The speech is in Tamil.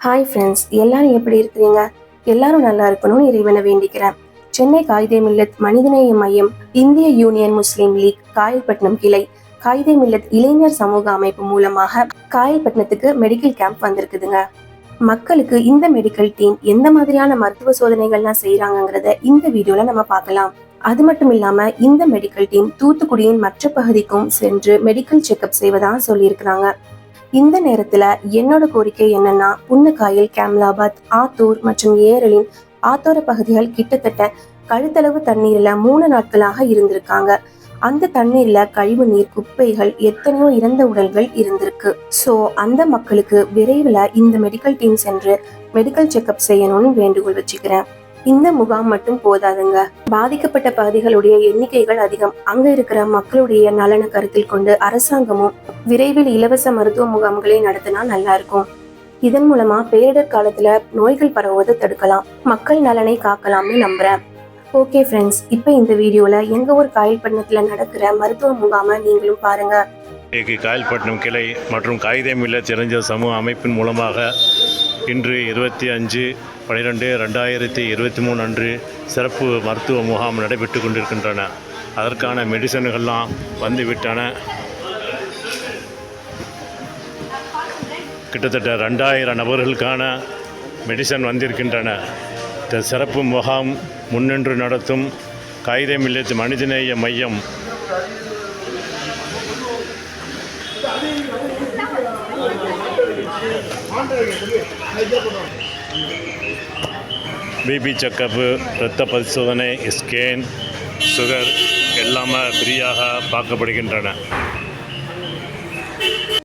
ஹாய் ஃப்ரெண்ட்ஸ் எல்லாரும் எப்படி இருக்கிறீங்க? எல்லாரும் நல்லா இருக்கணும்னு இறைவனை வேண்டிக்கிறேன். சென்னை காயிதே மில்லத் மனிதநேய மையம் இந்திய யூனியன் முஸ்லீம் லீக் காயல்பட்டினம் கிளை. காயிதே மில்லத் இளைஞர் சமூக அமைப்பு மூலமாக காயல்பட்டினத்துக்கு மெடிக்கல் கேம்ப் வந்திருக்குதுங்க. மக்களுக்கு இந்த மெடிக்கல் டீம் எந்த மாதிரியான மருத்துவ சோதனைகள்லாம் செய்றாங்கங்கிறத இந்த வீடியோல நம்ம பார்க்கலாம். அது மட்டும் இல்லாம இந்த மெடிக்கல் டீம் தூத்துக்குடியின் மற்ற பகுதிக்கும் சென்று மெடிக்கல் செக்கப் செய்வதா சொல்லியிருக்கிறாங்க. இந்த நேரத்துல என்னோட கோரிக்கை என்னன்னா புன்னக்காயல் கேம்லாபாத் ஆத்தூர் மற்றும் ஏரலின் ஆத்தோர பகுதிகள் கிட்டத்தட்ட கழுத்தளவு தண்ணீர்ல மூணு நாட்களாக இருந்திருக்காங்க. அந்த தண்ணீர்ல கழிவு நீர் குப்பைகள் எத்தனையோ இறந்த உடல்கள் இருந்திருக்கு. சோ அந்த மக்களுக்கு விரைவில் இந்த மெடிக்கல் டீம் சென்று மெடிக்கல் செக்கப் செய்யணும்னு வேண்டுகோள் வச்சுக்கிறேன். இந்த முகாம் மட்டும் போதாதுங்க. பாதிக்கப்பட்ட பகுதிகளுடைய எண்ணிக்கைகள் அதிகம். அங்க இருக்கிற மக்களுடைய நலனை கருத்தில் கொண்டு அரசாங்கமும் விரைவில் இலவச மருத்துவ முகாம்களை நடத்தினா நல்லா இருக்கும். இதன் மூலமா பேரிடர் காலத்துல நோய்கள் பரவுவதை தடுக்கலாம். மக்கள் நலனை காக்கலாம்னு நம்புறேன். ஓகே ஃப்ரெண்ட்ஸ் இப்போ இந்த வீடியோல எங்க ஒரு காயல்பட்டினத்துல நடக்கிற மருத்துவ முகாமை நீங்களும் பாருங்க. இன்றைக்கு காயல்பட்டினம் கிளை மற்றும் காகிதே மில்லத் சமூக அமைப்பின் மூலமாக இன்று இருபத்தி அஞ்சு பனிரெண்டு ரெண்டாயிரத்தி இருபத்தி மூணு அன்று சிறப்பு மருத்துவ முகாம் நடைபெற்று கொண்டிருக்கின்றன. அதற்கான மெடிசன்கள்லாம் வந்துவிட்டன. கிட்டத்தட்ட ரெண்டாயிரம் நபர்களுக்கான மெடிசன் வந்திருக்கின்றன. இந்த சிறப்பு முகாம் முன்னின்று நடத்தும் காகிதமில்லத்து மனிதநேய மையம் பிபி செக்கப்பு இரத்த பரிசோதனை ஸ்கேன் சுகர் எல்லாமே ஃப்ரீயாக பார்க்கப்படுகின்றன.